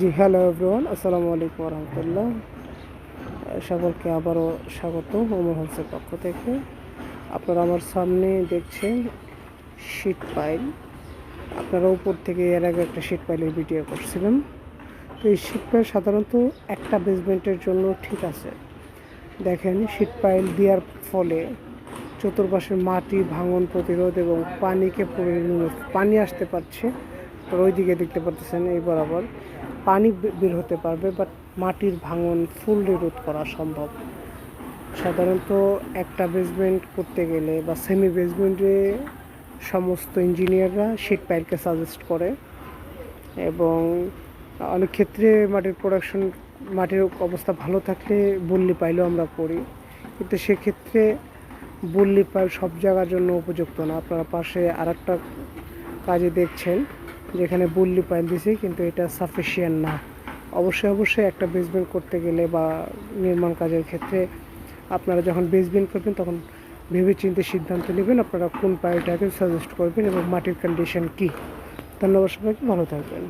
জি hello everyone আসসালামু আলাইকুম রহমতুল্লাহ। সকলকে আবারও স্বাগত ওমর হাউসের পক্ষ থেকে। আপনারা আমার সামনে দেখছেন শীত পাইল আপনারা উপর থেকে এর আগে একটা শীত পাইলের ভিডিও করছিলাম তো এই শীত পাইল সাধারণত একটা বেসমেন্টের জন্য ঠিক আছে। দেখেন শীত পাইল দেওয়ার ফলে চতুর্পাশের মাটি, ভাঙন, প্রতিরোধ এবং পানিকে পানি আসতে পারছে। আর ওইদিকে দেখতে পাচ্ছেন এই বরাবর। পানি বের হতে পারবে বাট মাটির ভাঙন ফুললি রোধ করা সম্ভব। সাধারণত একটা বেসমেন্ট করতে গেলে বা সেমি বেসমেন্টে সমস্ত ইঞ্জিনিয়াররা শীট পাইলকে সাজেস্ট করে এবং অনেক ক্ষেত্রে মাটির প্রোডাকশন মাটির অবস্থা ভালো থাকলে বল্লি পাইলেও আমরা করি। কিন্তু সেক্ষেত্রে বল্লি পাইল সব জায়গার জন্য উপযুক্ত না। আপনারা পাশে আর একটা কাজে দেখছেন। যেখানে বললি পাইল দিছি, কিন্তু এটা সাফিসিয়েন্ট না। অবশ্যই অবশ্যই একটা বেসমেন্ট করতে গেলে বা নির্মাণ কাজের ক্ষেত্রে আপনারা যখন বেসমেন্ট করবেন, তখন ভেবে চিন্তে সিদ্ধান্ত নেবেন আপনারা কোন পায়েটাকে সাজেস্ট করবেন এবং মাটির কন্ডিশন কী। ধন্যবাদ সবাইকে, ভালো থাকবেন।